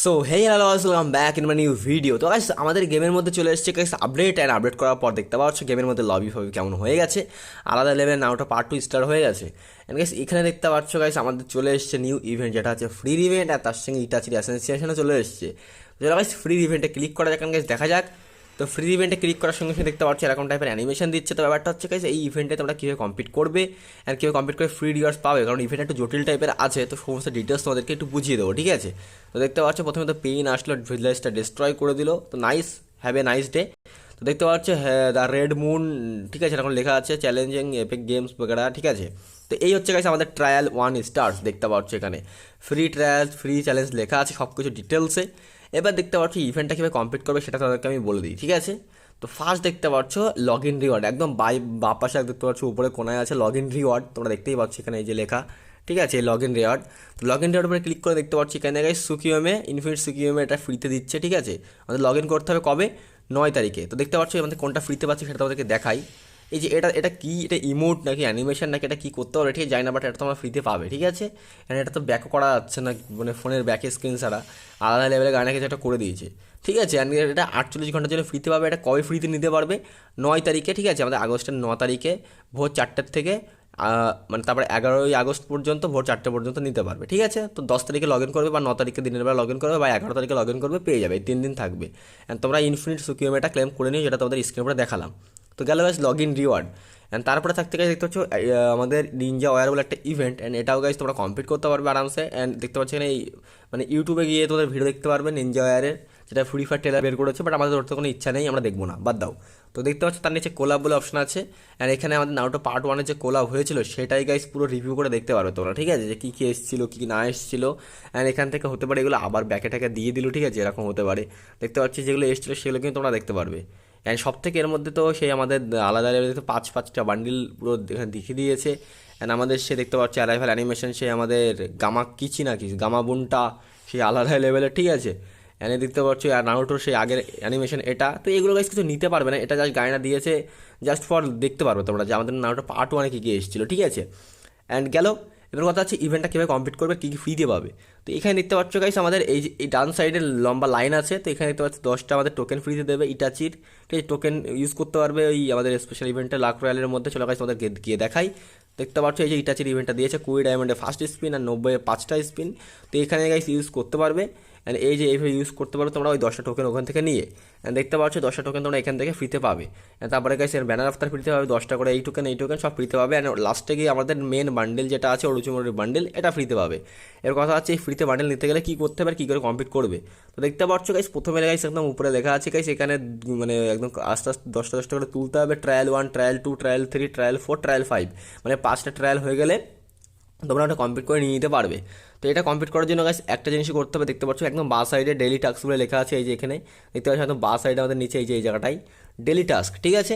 So hey hello welcome back in my new video তো guys আমাদের গেমের মধ্যে চলে এসেছে গাইস আপডেট অ্যান্ড আপডেট করার পর দেখতে পাচ্ছ গেমের মধ্যে লবি ফবি কেমন হয়ে গেছে। আলাদা লেভেল না ওটা পার্ট টু স্টার্ট হয়ে গেছে। অ্যান্ড গাইস এখানে দেখতে পাচ্ছ গাইস আমাদের চলে এসেছে নিউ ইভেন্ট যেটা হচ্ছে ফ্রি ইভেন্ট আর তার সঙ্গে ইটাচির অ্যাসোসিয়েশনও চলে এসেছে। তো গাইস ফ্রি ইভেন্টে ক্লিক করা যাক গাইস দেখা যাক। তো ফ্রি ইভেন্টে ক্লিক করার সঙ্গে সঙ্গে দেখতে পাচ্ছ এরকম টাইপের অ্যানিমেশন দিচ্ছে। তো ব্যাপারটা হচ্ছে গাইস এই ইভেন্টে তোমরা কীভাবে কমপ্লিট করবে অ্যান্ড কীভাবে কমপ্লিট করে ফ্রি রিওয়ার্ডস পাবে? কারণ ইভেন্ট একটু জটিল টাইপের আছে, তো সমস্ত ডিটেলস তোমাদেরকে একটু বুঝিয়ে দেবো, ঠিক আছে? তো দেখতে পাচ্ছ প্রথমে তো পেইন আসলো ভিলেজটা ডিস্ট্রয় করে দিল। তো nice have a nice day তো দেখতে পাচ্ছ দ্য রেড মুন ঠিক আছে এখন লেখা আছে চ্যালেঞ্জিং এপিক গেমস বগেরা, ঠিক আছে? তো এই হচ্ছে গাইস আমাদের ট্রায়াল ওয়ান স্টার্স দেখতে পাচ্ছ এখানে। ফ্রি ট্রায়াল ফ্রি চ্যালেঞ্জ লেখা আছে সব কিছু ডিটেলসে এবার দেখতে পাচ্ছ ইভেন্টটা কীভাবে কমপ্লিট করবে সেটা তাদেরকে আমি বলে দিই, ঠিক আছে? তো ফার্স্ট দেখতে পাচ্ছ লগ ইন রিওয়ার্ড একদম বাই, বা পাশে দেখতে পাচ্ছ উপরে কোনায় আছে লগ ইন রিওয়ার্ড তোমরা দেখতেই পাচ্ছ এখানে এই যে লেখা, ঠিক আছে? লগ ইন রিওয়ার্ড তো লগ ইন রিওয়ার্ড উপরে ক্লিক করে দেখতে পাচ্ছি এখানে গাইস সুকিওমে ইনফিনিট সুকিওমে এটা ফ্রিতে দিচ্ছে, ঠিক আছে? আমাদের লগ ইন করতে হবে কবে? নয় তারিখে। তো দেখতে পাচ্ছ আমাদের কোনটা ফ্রিতে পাচ্ছি সেটা তোমাদেরকে দেখাই। এই যে এটা এটা কি, এটা ইমোট নাকি অ্যানিমেশন নাকি, এটা কী করতে হবে ঠিক জানি না বাট এটা তোমরা ফ্রিতে পাবে, ঠিক আছে? And এটা তো ব্যাকও করা যাচ্ছে না মানে ফোনের ব্যাকে স্ক্রিন ছাড়া। আলাদা লেভেলের গাড়ি কিছু একটা করে দিয়েছে। ঠিক আছে? এটা আটচল্লিশ ঘণ্টার জন্য ফ্রিতে পাবে, এটা কবে ফ্রিতে নিতে পারবে? নয় তারিখে, ঠিক আছে? আমাদের আগস্টের ন তারিখে ভোর চারটের থেকে মানে তারপরে এগারোই আগস্ট পর্যন্ত ভোর চারটে পর্যন্ত নিতে পারবে, ঠিক আছে? তো দশ তারিখে লগ ইন করবে বা ন তারিখে দিনের বেলা লগ ইন করবে বা এগারো তারিখে লগ ইন করবে, পেয়ে যাবে তিন দিন থাকবে। তোমরা ইনফিনিট সুকিওমেটা ক্লেম করে নিও, যেটা তোমাদের স্ক্রিনে দেখালাম। তো গেল guys log in reward and তারপরে থাকতে গেছে দেখতে পাচ্ছ আমাদের নিনজা ওয়ার বলে একটা ইভেন্ট অ্যান্ড এটাও গাইস তোমরা কমপ্লিট করতে পারবে আরামসে। অ্যান্ড দেখতে পাচ্ছ এখানে এই মানে ইউটিউবে গিয়ে তোমাদের ভিডিও দেখতে পারবে নিনজা ওয়ারের যেটা ফ্রি ফায়ার টেলার বের করেছে বাট আমাদের তো কোনো ইচ্ছা নেই, আমরা দেখব না, বাদ দাও। তো দেখতে পাচ্ছ তার নিচে কোলাব বলে অপশন আছে। অ্যান্ড এখানে আমাদের নাউটো পার্ট ওয়ানের যে কোলাব হয়েছিল, সেটাই গাইস পুরো রিভিউ করে দেখতে পারবে তোমরা, ঠিক আছে? যে কী কী এসেছিল, কী কী না এসেছিল। অ্যান্ড এখান থেকে হতে পারে এগুলো আবার ব্যাকে ট্যাকে দিয়ে দিল, ঠিক আছে? এরকম হতে পারে। দেখতে পাচ্ছি যেগুলো এসেছিল, সেগুলো কিন্তু তোমরা দেখতে পারবে। অ্যান্ড সব থেকে এর মধ্যে তো সেই আমাদের আলাদা লেভেলে তো পাঁচ পাঁচটা বান্ডিল পুরো দেখিয়ে দিয়েছে। অ্যান্ড আমাদের সে দেখতে পাচ্ছি অ্যারাইভাল অ্যানিমেশন সে আমাদের গামা কিচি না কিছু গামা বুনটা সেই আলাদা লেভেলে ঠিক আছে? এনে দেখতে পাচ্ছ, আর নারুটোর সেই আগের অ্যানিমেশন এটা। তো এগুলো গাইস কিছু নিতে পারবে না, এটা জাস্ট গায়না দিয়েছে জাস্ট ফর দেখতে পারবে তোমরা যে আমাদের নারুটো পার্ট ওয়ানে কী কী এসেছিল, ঠিক আছে? অ্যান্ড গেল এবার কথা হচ্ছে ইভেন্টটা কীভাবে কমপ্লিট করবে, কী কী ফ্রিতে পাবে। তো এখানে দেখতে পাচ্ছ গাইস আমাদের এই এই ডান সাইডে লম্বা লাইন আছে, তো এখানে দেখতে পাচ্ছি দশটা আমাদের টোকেন ফ্রিতে দেবে ইটাচির ঠিক আছে টোকেন ইউজ করতে পারবে ওই আমাদের স্পেশাল ইভেন্টে লাখ রয়্যালের মধ্যে। চলে গাইস আমাদের গিয়ে দেখাই। দেখতে পাচ্ছ এই যে ইটাচির ইভেন্টটা দিয়েছে, কুড়ি ডায়মন্ডে ফার্স্ট স্পিন আর নব্বই পাঁচটা স্পিন তো এখানে গাইস ইউজ করতে পারবে। অ্যান্ড এই যে এইভাবে ইউজ করতে পারো তোমরা ওই দশটা টোকেন ওখান থেকে নিয়ে। অ্যান্ড দেখতে পাচ্ছ দশটা টোকেন তোমরা এখান থেকে ফ্রিতে পাবে। তারপরে এর ব্যানার আফতার ফ্রিতে পাবে, দশটা করে এই টোকেন এই টোকেন সব ফ্রিতে পাবে। অ্যান্ড লাস্টে গিয়ে আমাদের মেন বান্ডেল যেটা আছে অরুচুমরির বান্ডেল এটা ফ্রিতে পাবে। এর কথা হচ্ছে, এই ফ্রিতে বান্ডেল নিতে গেলে কী করতে হবে আর কী করে কমপ্লিট করবে? তো দেখতে পাচ্ছ গাইস প্রথমে গাইস একদম উপরে লেখা আছে গাইস এখানে মানে একদম আস্তে আস্তে দশটা দশটা করে তুলতে হবে। Trial one trial two trial three trial four trial five মানে পাঁচটা ট্রায়াল হয়ে গেলে তোমরা ওটা কমপ্লিট করে নিয়ে নিতে পারবে। তো এটা কমপ্লিট করার জন্য গাছ একটা জিনিসই করতে হবে। দেখতে পাচ্ছ একদম বা সাইডে ডেলি টাস্ক বলে লেখা আছে এই যে এখানে। দেখতে পাচ্ছ একদম বা সাইডে আমাদের নিচে এই যে এই জায়গাটাই। ডেলি টাস্ক ঠিক আছে?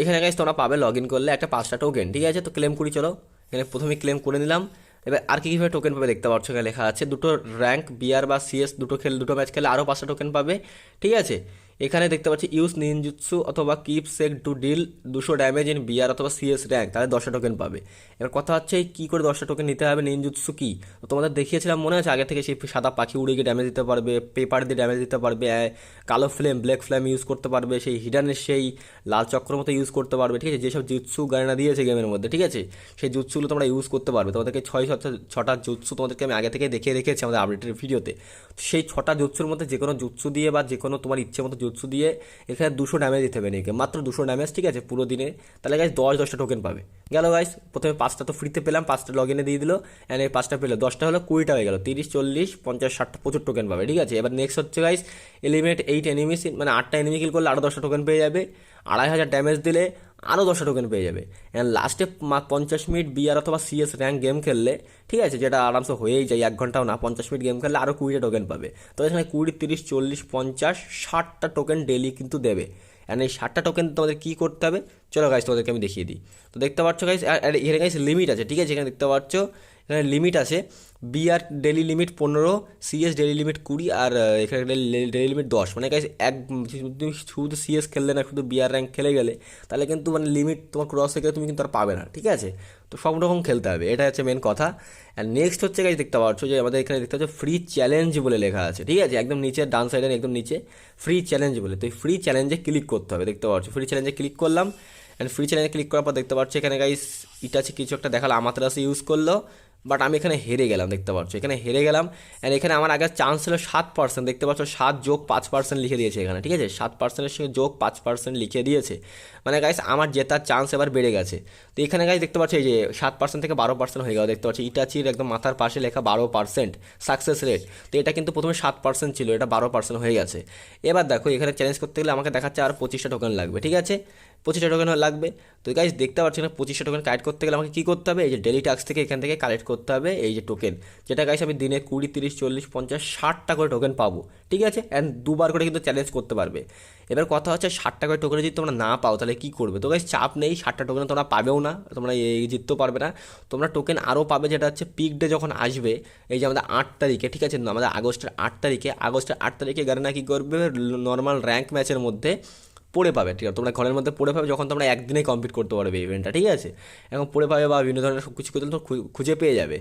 এখানে গাছ তোমরা পাবে লগ ইন করলে একটা পাঁচটা টোকেন ঠিক আছে? তো ক্লেম করি, চলো। এখানে প্রথমে ক্লেম করে নিলাম। এবার আর কী কীভাবে টোকেন পাবে দেখতে পাচ্ছ এখানে লেখা আছে। দুটো র্যাঙ্ক বিআর বা সিএস দুটো খেল, দুটো ম্যাচ খেলে আরও পাঁচটা টোকেন পাবে, ঠিক আছে? এখানে দেখতে পাচ্ছি ইউজ নিনজুৎসু অথবা কিপ সেক টু ডিল দুশো ড্যামেজ ইন বিআর অথবা সিএস র্যাঙ্ক তাহলে দশটা টোকেন পাবে। এবার কথা হচ্ছে এই কী করে দশটা টোকেন নিতে হবে নিনজুৎসু কি? তো তোমাদের দেখিয়েছিলাম মনে আছে, আগে থেকে সেই সাদা পাখি উড়ে গিয়ে ড্যামেজ দিতে পারবে পেপার দিয়ে ড্যামেজ দিতে পারবে কালো ফ্লেম ব্ল্যাক ফ্লেম ইউজ করতে পারবে, সেই হিডানের সেই লাল চক্র মতো ইউজ করতে পারবে, ঠিক আছে? যেসব জুৎসু গায়না দিয়েছে গেমের মধ্যে, ঠিক আছে? সেই জুৎসুগুলো তোমরা ইউজ করতে পারবে। তোমাদেরকে ছয় ছটা জুৎসু তোমাদেরকে আমি আগে থেকে দেখিয়ে রেখেছি আমাদের আপডেটের ভিডিওতে সেই ছটা জুৎসুর মধ্যে যে কোনো জুৎসু দিয়ে বা যে কোনো তোমার ইচ্ছে মতো জুৎসু দিয়ে এখানে দুশো ড্যামেজ দিতে হবে নিকে মাত্র দুশো ড্যামেজ ঠিক আছে, পুরো দিনে। তাহলে গাইস দশ দশটা টোকেন পাবে। গেল গাইস প্রথমে পাঁচটা তো ফ্রিতে পেলাম, পাঁচটা লগ ইনে দিয়ে দিল অ্যান্ড এই পাঁচটা পেল দশটা হলো কুড়িটা হয়ে গেল, তিরিশ, চল্লিশ, পঞ্চাশ, ষাটটা প্রচুর টোকেন পাবে, ঠিক আছে? এবার নেক্সট হচ্ছে গাইস এলিমিনেট এইট এনিমিস মানে আটটা এনিমি কিল করলে আরও দশটা টোকেন পেয়ে যাবে। আড়াই হাজার ড্যামেজ দিলে আরও দশটা টোকেন পেয়ে যাবে। অ্যান্ড লাস্টে পঞ্চাশ মিনিট বিআর অথবা সিএস র্যাঙ্ক গেম খেললে, ঠিক আছে, যেটা আরামসে হয়েই যায়, এক ঘন্টাও না, পঞ্চাশ মিনিট গেম খেললে আরও কুড়িটা টোকেন পাবে। তো এখানে কুড়ি, তিরিশ, চল্লিশ, পঞ্চাশ, ষাটটা টোকেন ডেলি কিন্তু দেবে। অ্যান্ড এই ষাটটা টোকেন তোমাদের কী করতে হবে? চলো গাইস তোমাদেরকে আমি দেখিয়ে দিই। তো দেখতে পাচ্ছ গাইস এখানে গাইস লিমিট আছে, ঠিক আছে? এখানে দেখতে পাচ্ছ এখানে লিমিট আছে। বিআর ডেলি লিমিট পনেরো সিএস ডেলি লিমিট কুড়ি আর এখানে ডেলি লিমিট দশ। মানে গাইস এক তুমি শুধু সিএস খেললে না, শুধু বিআর র্যাঙ্ক খেলে গেলে, তাহলে কিন্তু মানে লিমিট তোমার ক্রস থেকে তুমি কিন্তু আর পাবে না, ঠিক আছে? তো সব রকম খেলতে হবে এটা হচ্ছে মেন কথা। অ্যান্ড নেক্সট হচ্ছে গাইস দেখতে পাচ্ছ যে আমাদের এখানে দেখতে পাচ্ছ ফ্রি চ্যালেঞ্জ বলে লেখা আছে, ঠিক আছে? একদম নিচে, ডান সাইডের একদম নিচে ফ্রি চ্যালেঞ্জ বলে। তো এই ফ্রি চ্যালেঞ্জে ক্লিক করতে হবে, দেখতে পাচ্ছ? ফ্রি চ্যালেঞ্জে ক্লিক করলাম। অ্যান্ড ফ্রি চ্যালেঞ্জে ক্লিক করার পর দেখতে পাচ্ছ এখানে গাইস ইটা আছে কিছু একটা দেখাল আমার রাসে ইউজ করল। বাট আমি এখানে হেরে গেলাম, দেখতে পাচ্ছ। এখানে হেরে গেলাম অ্যান্ড এখানে আমার আগের চান্স ছিল সাত পার্সেন্ট দেখতে পাচ্ছ, সাত যোগ পাঁচ পার্সেন্ট লিখে দিয়েছে এখানে, ঠিক আছে? সাত পার্সেন্টের সঙ্গে যোগ পাঁচ পার্সেন্ট লিখে দিয়েছে। মানে গাইস আমার জেতার চান্স এবার বেড়ে গেছে। তো এখানে গাইস দেখতে পাচ্ছ এই যে সাত পার্সেন্ট থেকে বারো পার্সেন্ট হয়ে গেল। দেখতে পাচ্ছ, ইটাচির একদম মাথার পাশে লেখা বারো পার্সেন্ট সাকসেস রেট তো এটা কিন্তু প্রথমে সাত পার্সেন্ট ছিল, এটা বারো পার্সেন্ট হয়ে গেছে। এবার দেখো, এখানে চ্যালেঞ্জ করতে গেলে আমাকে দেখাচ্ছে আর পঁচিশটা টোকেন লাগবে, ঠিক আছে? পঁচিশটা টোকেন লাগবে। তো গাইস দেখতে পাচ্ছি না পঁচিশটা টোকেন কালেক্ট করতে গেলে আমাকে কী করতে হবে? এই যে ডেলি টাক্স থেকে এখান থেকে কালেক্ট হবে, এই যে টোকেন যেটা গাইজ আমি দিনে কুড়ি, তিরিশ, চল্লিশ, পঞ্চাশ, ষাটটা করে টোকেন পাবো, ঠিক আছে? অ্যান্ড দুবার করে কিন্তু চ্যালেঞ্জ করতে পারবে। এবার কথা হচ্ছে ষাটটা করে টোকেন যদি তোমরা না পাও, তাহলে কী করবে? তো গাইজ চাপ নেই, ষাটটা টোকেন তোমরা পাবেও না, তোমরা এই জিততেও পারবে না। তোমরা টোকেন আরও পাবে, যেটা হচ্ছে পিক ডে যখন আসবে, এই যে আমাদের আট তারিখে, ঠিক আছে? আমাদের আগস্টের আট তারিখে, আগস্টের আট তারিখে গাড়িনা কী করবে? নর্মাল র্যাঙ্ক ম্যাচের মধ্যে পড়ে পাবে, ঠিক আছে? তোমরা ঘরের মধ্যে পড়ে পাবে যখন তোমরা একদিনে কমপ্লিট করতে পারবে ইভেন্টটা ঠিক আছে? এখন পড়ে পাবে বা বিভিন্ন ধরনের সব কিছু করতে তো খুঁজে পেয়ে যাবে।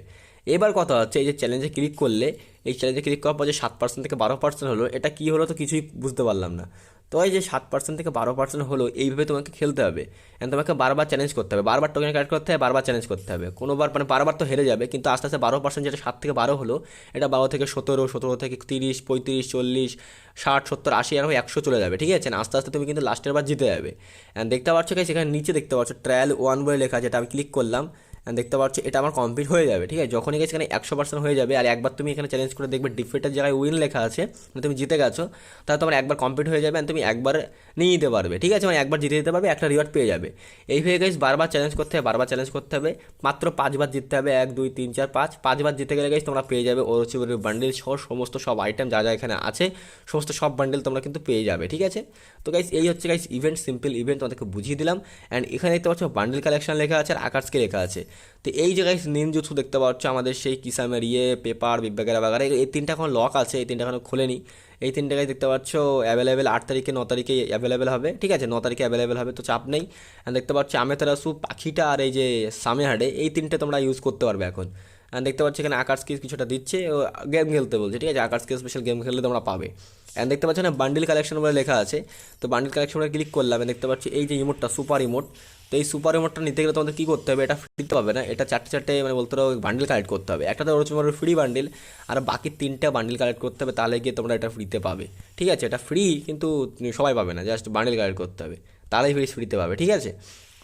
এবার কথা হচ্ছে এই যে চ্যালেঞ্জে ক্লিক করলে, এই চ্যালেঞ্জে ক্লিক করার পর যে সাত পার্সেন্ট থেকে বারো পার্সেন্ট হলো, এটা কী হলো তো কিছুই বুঝতে পারলাম না। তো এই যে সাত পার্সেন্ট থেকে বারো পার্সেন্ট হলো, এইভাবে তোমাকে খেলতে হবে। অ্যান্ড তোমাকে বারবার চ্যালেঞ্জ করতে হবে। বারবার টোকেন কালেক্ট করতে হবে বারবার চ্যালেঞ্জ করতে হবে। কোনোবার মানে বারবার তো হেরে যাবে, কিন্তু আস্তে আস্তে বারো পার্সেন্ট যেটা সাত থেকে বারো হলো, এটা বারো থেকে সতেরো সতেরো থেকে তিরিশ, পঁয়ত্রিশ, চল্লিশ, ষাট, সত্তর, আশি আর একশো চলে যাবে, ঠিক আছে? আস্তে আস্তে তুমি কিন্তু লাস্টের বার জিতে যাবে। অ্যান্ড দেখতে পাচ্ছ কি সেখানে নিচে দেখতে পাচ্ছ ট্রায়াল ওয়ান বলে লেখা যেটা আমি ক্লিক করলাম। দেখতে পাচ্ছ, এটা আমার কমপ্লিট হয়ে যাবে, ঠিক আছে? যখনই গেছে এখানে একশো পার্সেন্ট হয়ে যাবে, আর একবার তুমি এখানে চ্যালেঞ্জ করে দেখবে ডিফেটের জায়গায় উইন লেখা আছে মানে তুমি জিতে গেছো, তাহলে তোমার একবার কমপ্লিট হয়ে যাবে তুমি একবার নিয়ে নিতে পারবে, ঠিক আছে? মানে একবার জিতে দিতে পারবে, একটা রিওয়ার্ড পেয়ে যাবে। এই হয়ে গেছে, বারবার চ্যালেঞ্জ করতে হবে, বারবার চ্যালেঞ্জ করতে হবে, মাত্র পাঁচবার জিততে হবে, এক, দুই, তিন, চার, পাঁচ, পাঁচবার জিতে গেলে গেছে তোমরা পেয়ে যাবে ওরচিবরের বান্ডেল সহ সমস্ত সব আইটেম যা যা এখানে আছে, সমস্ত সব বান্ডেল তোমরা কিন্তু পেয়ে যাবে, ঠিক আছে? তো গাইস এই হচ্ছে গাইস ইভেন্ট সিম্পল ইভেন্ট তোমাদেরকে বুঝিয়ে দিলাম। অ্যান্ড এখানে দেখতে পাচ্ছ বান্ডেল কালেকশন লেখা আছে, আর আকাশকে লেখা আছে। তো এই জায়গায় গাইস নিম জুৎসু দেখতে পাচ্ছ, আমাদের সেই কিসামের ইয়ে পেপার বিবাগেরা বাগারা এই তিনটা এখন লক আছে, এই তিনটা এখনও খোলেনি। এই তিনটে গাইস দেখতে পাচ্ছ অ্যাভেলেবেল আট তারিখে, ন তারিখে অ্যাভেলেবেল হবে, ঠিক আছে? ন তারিখে অ্যাভেলেবেল হবে, তো চাপ নেই। দেখতে পাচ্ছ আমেতারাসু পাখিটা আর এই যে সামেহাডে এই তিনটে তোমরা ইউজ করতে পারবে এখন। দেখতে পাচ্ছ, এখানে আকাশ কিস কিছুটা দিচ্ছে, ও গেম খেলতে বলছে, ঠিক আছে? আকাশ কিস স্পেশাল গেম খেললে তোমরা পাবে। অ্যান্ড দেখতে পাচ্ছ না বান্ডিল কালেকশন বলে লেখা আছে, তো বান্ডিল কালেকশন বলে ক্লিক করলাম দেখতে পাচ্ছি, এই যে ইমোটটা সুপার ইমোট তো এই সুপার রিমোটটা নিতে গেলে তোমাদের কী করতে হবে? এটা ফ্রিতে পাবে না? এটা চারটে চারটে মানে বলতে পারো বান্ডিল কালেক্ট করতে হবে। একটা তো ওর ফ্রি বান্ডিল আর বাকি তিনটা বান্ডিল কালেক্ট করতে হবে, তাহলে গিয়ে তোমরা এটা ফ্রিতে পাবে। ঠিক আছে? এটা ফ্রি কিন্তু সবাই পাবে না জাস্ট বান্ডিল কালেক্ট করতে হবে। তাহলেই ফ্রি ফ্রিতে পাবে, ঠিক আছে?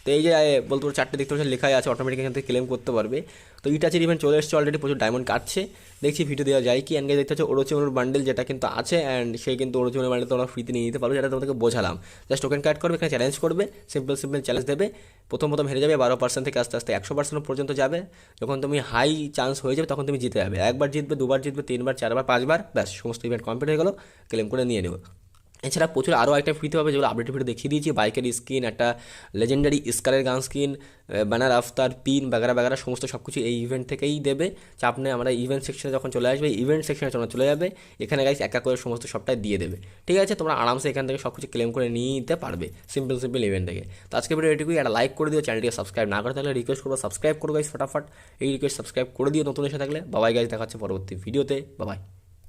তো এই যে বলতে পারো চারটে দেখতে পাচ্ছ, লেখাই আছে অটোমেটিক এখান থেকে ক্লেম করতে পারবে। তো ইটাচির ইভেন্ট চলে এসছে অলরেডি প্রচুর ডায়মন্ড কাটছে। দেখছি ভিডিও দেওয়া যায় কি অ্যান্ড দেখতে হচ্ছে ওরোচিমোর বান্ডেল যেটা কিন্তু আছে অ্যান্ড সেই কিন্তু ওরোচিমোর বান্ডেল তোমরা ফ্রিতে নিয়ে নিতে পারো যেটা তোমাদেরকে বোঝালাম। জাস্ট টোকেন কাট করবে, এখানে চ্যালেঞ্জ করবে সিম্পল সিম্পল চ্যালেঞ্জ দেবে। প্রথম প্রথম হেরে যাবে, বারো পার্সেন্ট থেকে আস্তে আস্তে একশো পার্সেন্ট পর্যন্ত যাবে। যখন তুমি হাই চান্স হয়ে যাবে, তখন তুমি জিতে যাবে। একবার জিতবে, দুবার জিতবে, তিনবার, চারবার, পাঁচবার, ব্যাস, সমস্ত ইভেন্ট কমপ্লিট হয়ে গেলো ক্লেম করে নিয়ে নেবে। এছাড়া প্রচুর আরও একটা ফ্রিতে পাবে যেগুলো আপডেট ভিডিও দেখিয়ে দিয়েছি। বাইকের স্কিন একটা legendary স্কারের gun skin banner after pin বাগারা বাগারা সমস্ত সব কিছু এই ইভেন্ট থেকেই দেবে। চাপ নেই, আমরা ইভেন্ট সেকশনে যখন চলে আসবে ইভেন্ট সেকশনে যখন চলে যাবে। এখানে গাইস একা করে সমস্ত সবটাই দিয়ে দেবে। ঠিক আছে? তোমরা আরামসে এখান থেকে সব কিছু ক্লেম করে নিয়ে নিতে পারবে। সিম্পল সিম্পল ইভেন্ট থেকে। তো আজকে ভিডিও এটুকুই। একটা লাইক করে দিও চ্যানেলটিকে সাবস্ক্রাইব না করে থাকলে রিকোয়েস্ট করব সাবস্ক্রাইব করো গাইস ফটাফট। এই রিকোয়েস্ট সাবস্ক্রাইব করে দিও নতুন এসে থাকলে। বাবাই গাইজ দেখাচ্ছে পরবর্তী ভিডিওতে বাবাই